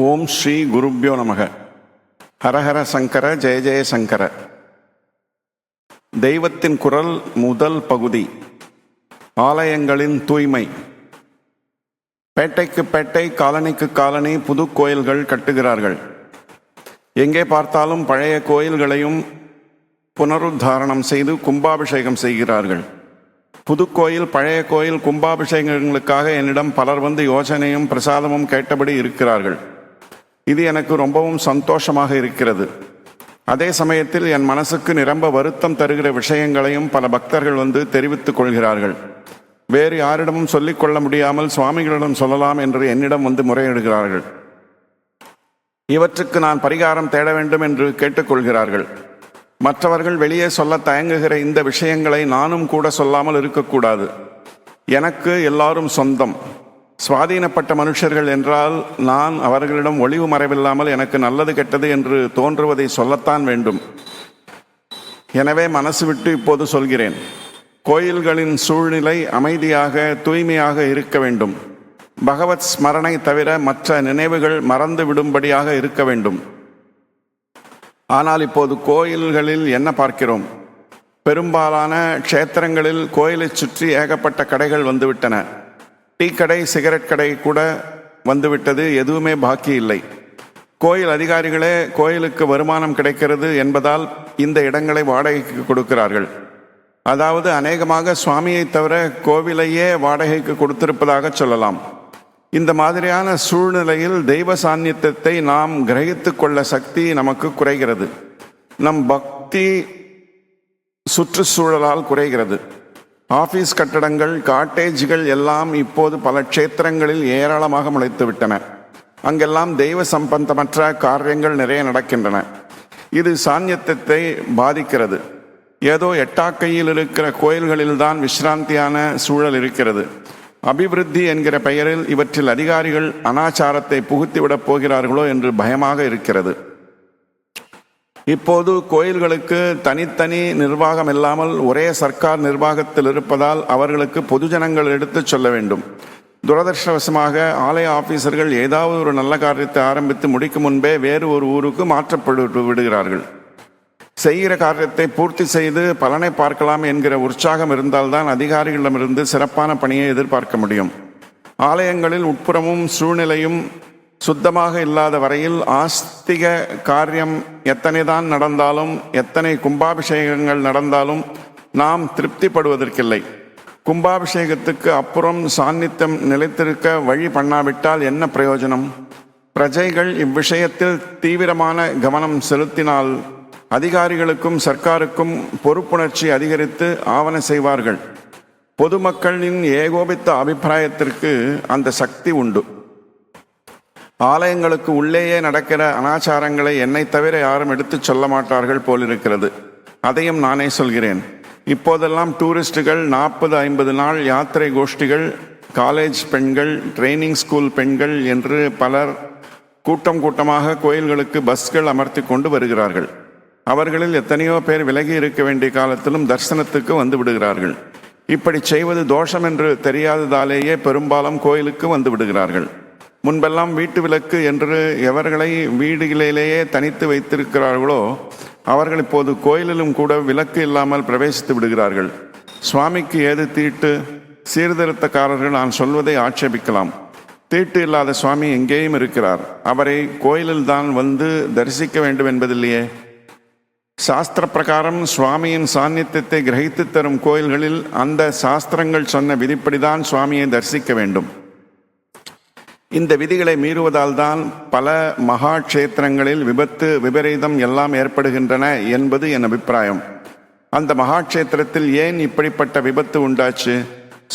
ஓம் ஸ்ரீ குருப்யோ நமக. ஹரஹர சங்கர ஜெய ஜெய சங்கர. தெய்வத்தின் குரல் முதல் பகுதி. ஆலயங்களின் தூய்மை. பேட்டைக்கு பேட்டை காலனிக்கு காலனி புது கோயில்கள் கட்டுகிறார்கள். எங்கே பார்த்தாலும் பழைய கோயில்களையும் புனருத்தாரணம் செய்து கும்பாபிஷேகம் செய்கிறார்கள். புதுக்கோயில் பழைய கோயில் கும்பாபிஷேகங்களுக்காக என்னிடம் பலர் வந்து யோசனையும் பிரசாதமும் கேட்டபடி இருக்கிறார்கள். இது எனக்கு ரொம்பவும் சந்தோஷமாக இருக்கிறது. அதே சமயத்தில் என் மனசுக்கு நிரம்ப வருத்தம் தருகிற விஷயங்களையும் பல பக்தர்கள் வந்து தெரிவித்துக் கொள்கிறார்கள். வேறு யாரிடமும் சொல்லிக்கொள்ள முடியாமல் சுவாமிகளிடம் சொல்லலாம் என்று என்னிடம் வந்து முறையிடுகிறார்கள். இவற்றுக்கு நான் பரிகாரம் தேட வேண்டும் என்று கேட்டுக்கொள்கிறார்கள் மற்றவர்கள் வெளியே சொல்ல தயங்குகிற இந்த விஷயங்களை நானும் கூட சொல்லாமல் இருக்கக்கூடாது. எனக்கு எல்லாரும் சொந்தம். சுவாதீனப்பட்ட மனுஷர்கள் என்றால் நான் அவர்களிடம் ஒளிவு மறைவில்லாமல் எனக்கு நல்லது கெட்டது என்று தோன்றுவதை சொல்லத்தான் வேண்டும். எனவே மனசு விட்டு இப்போது சொல்கிறேன். கோயில்களின் சூழ்நிலை அமைதியாக தூய்மையாக இருக்க வேண்டும். பகவத் ஸ்மரணை தவிர மற்ற நினைவுகள் மறந்து விடும்படியாக இருக்க வேண்டும். ஆனால் இப்போது கோயில்களில் என்ன பார்க்கிறோம்? பெரும்பாலான க்ஷேத்திரங்களில் கோயிலை சுற்றி ஏகப்பட்ட கடைகள் வந்துவிட்டன. டீ கடை சிகரெட் கடை கூட வந்துவிட்டது எதுவுமே பாக்கி இல்லை. கோயில் அதிகாரிகளே கோயிலுக்கு வருமானம் கிடைக்கிறது என்பதால் இந்த இடங்களை வாடகைக்கு கொடுக்கிறார்கள். அதாவது அநேகமாக சுவாமியை தவிர கோவிலையே வாடகைக்கு கொடுத்திருப்பதாக சொல்லலாம். இந்த மாதிரியான சூழ்நிலையில் தெய்வ சாநித்தியத்தை நாம் கிரகித்து கொள்ள சக்தி நமக்கு குறைகிறது. நம் பக்தி சுற்றுச்சூழலால் குறைகிறது. ஆஃபீஸ் கட்டடங்கள் காட்டேஜ்கள் எல்லாம் இப்போது பல க்ஷேத்திரங்களில் ஏராளமாக முளைத்து விட்டன அங்கெல்லாம் தெய்வ சம்பந்தமற்ற காரியங்கள் நிறைய நடக்கின்றன. இது சாநியத்தத்தை பாதிக்கிறது. ஏதோ எட்டாக்கையில் இருக்கிற கோயில்களில்தான் விசிராந்தியான சூழல் இருக்கிறது. அபிவிருத்தி என்கிற பெயரில் இவற்றில் அதிகாரிகள் அனாச்சாரத்தை புகுத்திவிடப் போகிறார்களோ என்று பயமாக இருக்கிறது. இப்போது கோயில்களுக்கு தனித்தனி நிர்வாகம் இல்லாமல் ஒரே சர்க்கார் நிர்வாகத்தில் இருப்பதால் அவர்களுக்கு பொதுஜனங்கள் எடுத்துச் சொல்ல வேண்டும். துரதிருஷ்டவசமாக ஆலய ஆபீசர்கள் ஏதாவது ஒரு நல்ல காரியத்தை ஆரம்பித்து முடிக்கும் முன்பே வேறு ஒரு ஊருக்கு மாற்றப்பட்டு விடுகிறார்கள். செய்கிற காரியத்தை பூர்த்தி செய்து பலனை பார்க்கலாம் என்கிற உற்சாகம் இருந்தால்தான் அதிகாரிகளிடமிருந்து சிறப்பான பணியை எதிர்பார்க்க முடியும். ஆலயங்களில் உட்புறமும் சூழ்நிலையும் சுத்தமாக இல்லாத வரையில் ஆஸ்திக காரியம் எத்தனை தான் நடந்தாலும் எத்தனை கும்பாபிஷேகங்கள் நடந்தாலும் நாம் திருப்திப்படுவதற்கில்லை. கும்பாபிஷேகத்துக்கு அப்புறம் சாநித்தியம் நிலைத்திருக்க வழி பண்ணாவிட்டால் என்ன பிரயோஜனம்? பிரஜைகள் இவ்விஷயத்தில் தீவிரமான கவனம் செலுத்தினால் அதிகாரிகளுக்கும் சர்க்காருக்கும் பொறுப்புணர்ச்சி அதிகரித்து ஆவண செய்வார்கள். பொதுமக்களின் ஏகோபித்த அபிப்பிராயத்திற்கு அந்த சக்தி உண்டு. ஆலயங்களுக்கு உள்ளேயே நடக்கிற அனாச்சாரங்களை என்னை தவிர யாரும் எடுத்துச் சொல்ல மாட்டார்கள் போலிருக்கிறது. அதையும் நானே சொல்கிறேன். இப்போதெல்லாம் டூரிஸ்டுகள் நாற்பது ஐம்பது நாள் யாத்திரை கோஷ்டிகள் காலேஜ் பெண்கள் ட்ரைனிங் ஸ்கூல் பெண்கள் என்று பலர் கூட்டம் கூட்டமாக கோயில்களுக்கு பஸ்கள் அமர்த்தி கொண்டு வருகிறார்கள். அவர்களில் எத்தனையோ பேர் விலகி இருக்க வேண்டிய காலத்திலும் தரிசனத்துக்கு வந்து விடுகிறார்கள். இப்படி செய்வது தோஷம் என்று தெரியாததாலேயே பெரும்பாலும் கோயிலுக்கு வந்து விடுகிறார்கள். முன்பெல்லாம் வீட்டு விளக்கு என்று எவர்களை வீடுகளிலேயே தனித்து வைத்திருக்கிறார்களோ அவர்கள் இப்போது கோயிலிலும் கூட விளக்கு இல்லாமல் பிரவேசித்து விடுகிறார்கள். சுவாமிக்கு ஏது தீட்டு? சீர்திருத்தக்காரர்கள் நான் சொல்வதை ஆட்சேபிக்கலாம். தீட்டு இல்லாத சுவாமி எங்கேயும் இருக்கிறார். அவரை கோயிலில் தான் வந்து தரிசிக்க வேண்டும் என்பதில்லையே. சாஸ்திர பிரகாரம் சுவாமியின் சாநித்தியத்தை கிரகித்து தரும் கோயில்களில் அந்த சாஸ்திரங்கள் சொன்ன விதிப்படிதான் சுவாமியை தரிசிக்க வேண்டும். இந்த விதிகளை மீறுவதால் தான் பல மகா கஷேத்திரங்களில் விபத்து விபரீதம் எல்லாம் ஏற்படுகின்றன என்பது என் அபிப்பிராயம். அந்த மகாட்சேத்திரத்தில் ஏன் இப்படிப்பட்ட விபத்து உண்டாச்சு?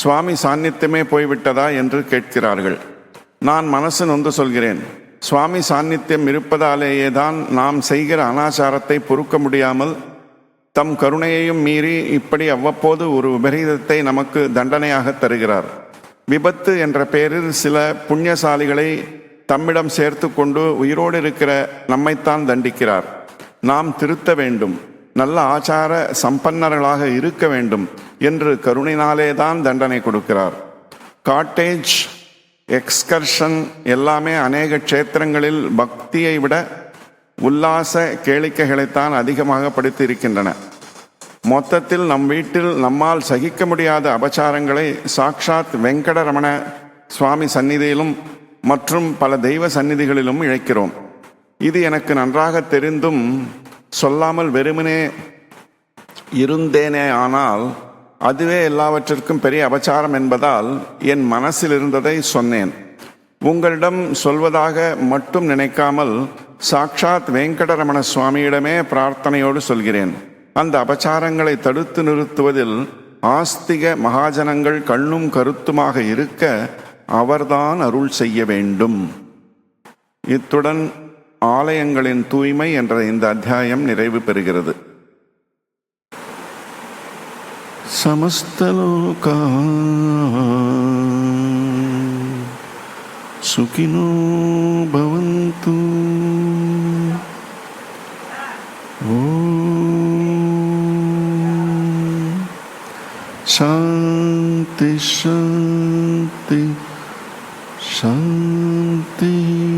சுவாமி சாநித்தியமே போய்விட்டதா என்று கேட்கிறார்கள். நான் மனசு நொந்து சொல்கிறேன். சுவாமி சாநித்தியம் இருப்பதாலேயே தான் நாம் செய்கிற அனாச்சாரத்தை பொறுக்க முடியாமல் தம் கருணையையும் மீறி இப்படி அவ்வப்போது ஒரு விபரீதத்தை நமக்கு தண்டனையாக தருகிறார். விபத்து என்ற பெயரில் சில புண்ணியசாலிகளை தம்மிடம் சேர்த்து கொண்டு உயிரோடு இருக்கிற நம்மைத்தான் தண்டிக்கிறார். நாம் திருத்த வேண்டும். நல்ல ஆச்சார சம்பன்னர்களாக இருக்க வேண்டும் என்று கருணினாலே தான் தண்டனை கொடுக்கிறார். காட்டேஜ் எக்ஸ்கர்ஷன் எல்லாமே அநேக க்ஷேத்திரங்களில் பக்தியை விட உல்லாச கேளிக்கைகளைத்தான் அதிகமாக படித்து இருக்கின்றன மொத்தத்தில் நம் வீட்டில் நம்மால் சகிக்க முடியாத அபச்சாரங்களை சாக்ஷாத் வெங்கடரமண சுவாமி சந்நிதியிலும் மற்றும் பல தெய்வ சந்நிதிகளிலும் இழைக்கிறோம். இது எனக்கு நன்றாக தெரிந்தும் சொல்லாமல் வெறுமனே இருந்தேனே ஆனால் அதுவே எல்லாவற்றிற்கும் பெரிய அபச்சாரம் என்பதால் என் மனசில் இருந்ததை சொன்னேன். உங்களிடம் சொல்வதாக மட்டும் நினைக்காமல் சாக்ஷாத் வெங்கடரமண சுவாமியிடமே பிரார்த்தனையோடு சொல்கிறேன். அந்த அபச்சாரங்களை தடுத்து நிறுத்துவதில் ஆஸ்திக மகாஜனங்கள் கண்ணும் கருத்துமாக இருக்க அவர்தான் அருள் செய்ய வேண்டும் இத்துடன் ஆலயங்களின் தூய்மை என்ற இந்த அத்தியாயம் நிறைவு பெறுகிறது समस्तलोका सुखिनो भवन्तु शान्ति शान्ति शान्ति